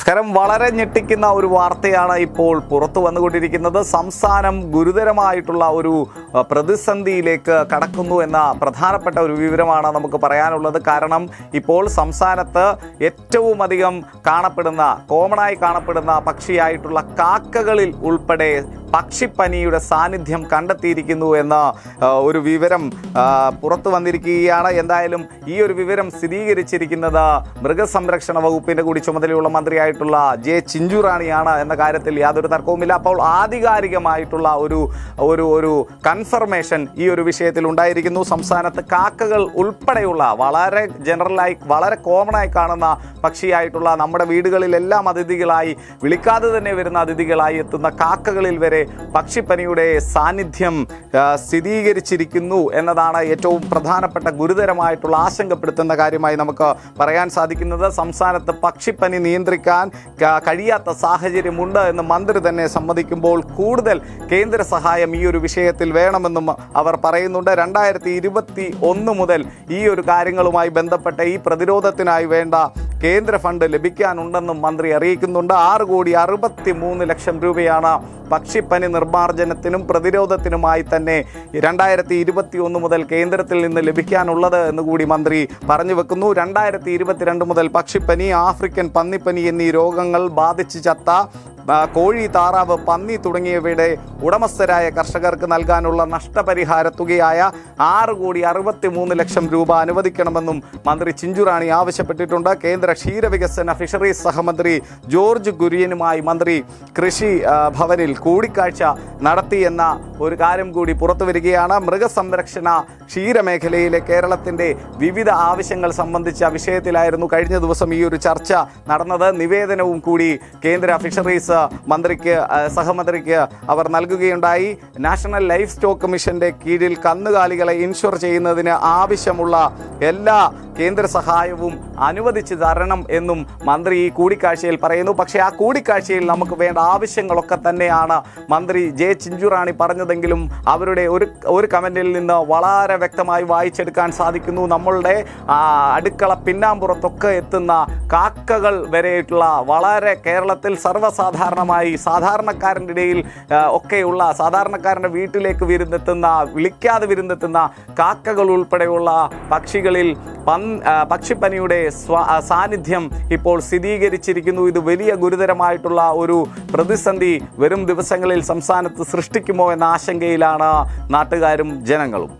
നമസ്കാരം. വളരെ ഞെട്ടിക്കുന്ന ഒരു വാർത്തയാണ് ഇപ്പോൾ പുറത്തു വന്നുകൊണ്ടിരിക്കുന്നത്. സംസ്ഥാനം ഗുരുതരമായിട്ടുള്ള ഒരു പ്രതിസന്ധിയിലേക്ക് കടക്കുന്നു എന്ന പ്രധാനപ്പെട്ട ഒരു വിവരമാണ് നമുക്ക് പറയാനുള്ളത്. കാരണം ഇപ്പോൾ സംസ്ഥാനത്ത് ഏറ്റവും അധികം കാണപ്പെടുന്ന കോമണായി കാണപ്പെടുന്ന പക്ഷിയായിട്ടുള്ള കാക്കകളിൽ ഉൾപ്പെടെ പക്ഷിപ്പനിയുടെ സാന്നിധ്യം കണ്ടെത്തിയിരിക്കുന്നു എന്ന ഒരു വിവരം പുറത്തു വന്നിരിക്കുകയാണ്. എന്തായാലും ഈ ഒരു വിവരം സ്ഥിരീകരിച്ചിരിക്കുന്നത് മൃഗസംരക്ഷണ വകുപ്പിന്റെ കൂടി ചുമതലയുള്ള മന്ത്രിയായിട്ടുള്ള ജെ ചിഞ്ചുറാണിയാണ് എന്ന കാര്യത്തിൽ യാതൊരു തർക്കവുമില്ല. അപ്പോൾ ആധികാരികമായിട്ടുള്ള ഒരു ഒരു ഒരു കൺഫർമേഷൻ ഈ ഒരു വിഷയത്തിൽ ഉണ്ടായിരിക്കുന്നു. സംസ്ഥാനത്ത് കാക്കകൾ ഉൾപ്പെടെയുള്ള വളരെ ജനറലായി വളരെ കോമണായി കാണുന്ന പക്ഷിയായിട്ടുള്ള നമ്മുടെ വീടുകളിലെല്ലാം അതിഥികളായി വിളിക്കാതെ തന്നെ വരുന്ന അതിഥികളായി എത്തുന്ന കാക്കകളിൽ വരെ പക്ഷിപ്പനിയുടെ സാന്നിധ്യം സ്ഥിരീകരിച്ചിരിക്കുന്നു എന്നതാണ് ഏറ്റവും പ്രധാനപ്പെട്ട ഗുരുതരമായിട്ടുള്ള ആശങ്കപ്പെടുത്തുന്ന കാര്യമായി നമുക്ക് പറയാൻ സാധിക്കുന്നത്. സംസ്ഥാനത്ത് പക്ഷിപ്പനി നിയന്ത്രിക്കാൻ കഴിയാത്ത സാഹചര്യമുണ്ട് എന്ന് മന്ത്രി തന്നെ സമ്മതിക്കുമ്പോൾ കൂടുതൽ കേന്ദ്ര സഹായം ഈ ഒരു വിഷയത്തിൽ വേണമെന്നും അവർ പറയുന്നുണ്ട്. രണ്ടായിരത്തി ഇരുപത്തി ഒന്ന് മുതൽ ഈ ഒരു കാര്യങ്ങളുമായി ബന്ധപ്പെട്ട ഈ പ്രതിരോധത്തിനായി വേണ്ട കേന്ദ്ര ഫണ്ട് ലഭിക്കാനുണ്ടെന്നും മന്ത്രി അറിയിക്കുന്നുണ്ട്. ആറ് കോടി അറുപത്തി മൂന്ന് ലക്ഷം രൂപയാണ് പക്ഷിപ്പനി നിർമ്മാർജനത്തിനും പ്രതിരോധത്തിനുമായി തന്നെ രണ്ടായിരത്തി ഇരുപത്തി ഒന്ന് മുതൽ കേന്ദ്രത്തിൽ നിന്ന് ലഭിക്കാനുള്ളത് എന്ന് കൂടി മന്ത്രി പറഞ്ഞു വെക്കുന്നു. രണ്ടായിരത്തി ഇരുപത്തിരണ്ട് മുതൽ പക്ഷിപ്പനി ആഫ്രിക്കൻ പന്നിപ്പനി എന്നീ രോഗങ്ങൾ ബാധിച്ച് ചത്ത കോഴി താറാവ് പന്നി തുടങ്ങിയവയുടെ ഉടമസ്ഥരായ കർഷകർക്ക് നൽകാനുള്ള നഷ്ടപരിഹാര തുകയായ ആറ് കോടി അറുപത്തി മൂന്ന് ലക്ഷം രൂപ അനുവദിക്കണമെന്നും മന്ത്രി ചിഞ്ചുറാണി ആവശ്യപ്പെട്ടിട്ടുണ്ട്. കേന്ദ്ര ക്ഷീരവികസന ഫിഷറീസ് സഹമന്ത്രി ജോർജ് കുര്യനുമായി മന്ത്രി കൃഷി ഭവനിൽ കൂടിക്കാഴ്ച നടത്തിയെന്ന ഒരു കാര്യം കൂടി പുറത്തു വരികയാണ്. മൃഗസംരക്ഷണ ക്ഷീരമേഖലയിലെ കേരളത്തിന്റെ വിവിധ ആവശ്യങ്ങൾ സംബന്ധിച്ച വിഷയത്തിലായിരുന്നു കഴിഞ്ഞ ദിവസം ഈ ഒരു ചർച്ച നടന്നത്. നിവേദനവും കൂടി കേന്ദ്ര ഫിഷറീസ് മന്ത്രിക്ക് സഹമന്ത്രിക്ക് അവർ നൽകുകയുണ്ടായി. നാഷണൽ ലൈഫ് സ്റ്റോക്ക് മിഷന്റെ കീഴിൽ കന്നുകാലികളെ ഇൻഷുർ ചെയ്യുന്നതിന് ആവശ്യമുള്ള എല്ലാ കേന്ദ്ര സഹായവും അനുവദിച്ചു തരണം എന്നും മന്ത്രി ഈ കൂടിക്കാഴ്ചയിൽ പറയുന്നു. പക്ഷേ ആ കൂടിക്കാഴ്ചയിൽ നമുക്ക് വേണ്ട ആവശ്യങ്ങളൊക്കെ തന്നെയാണ്. മന്ത്രി ജെ ചിഞ്ചുറാണി പറഞ്ഞതെങ്കിലും അവരുടെ ഒരു ഒരു കമന്റിൽ നിന്ന് വളരെ വ്യക്തമായി വായിച്ചെടുക്കാൻ സാധിക്കുന്നു. നമ്മളുടെ അടുക്കള പിന്നാമ്പുറത്തൊക്കെ എത്തുന്ന കാക്കകൾ വരെയുള്ള വളരെ കേരളത്തിൽ സർവസാധാരണമായി സാധാരണക്കാരന്റെ ഇടയിൽ ഒക്കെയുള്ള സാധാരണക്കാരന്റെ വീട്ടിലേക്ക് വിരുന്നെത്തുന്ന വിളിക്കാതെ വിരുന്നെത്തുന്ന കാക്കകൾ ഉൾപ്പെടെയുള്ള പക്ഷികളിൽ ആ, പക്ഷിപ്പനിയുടെ സാന്നിധ്യം ഇപ്പോൾ സ്ഥിരീകരിച്ചിരിക്കുന്നു. ഇത് വലിയ ഗുരുതരമായിട്ടുള്ള ഒരു പ്രതിസന്ധി വരും ദിവസങ്ങളിൽ സംസ്ഥാനത്ത് സൃഷ്ടിക്കുമോ എന്ന ആശങ്കയിലാണ് നാട്ടുകാരും ജനങ്ങളും.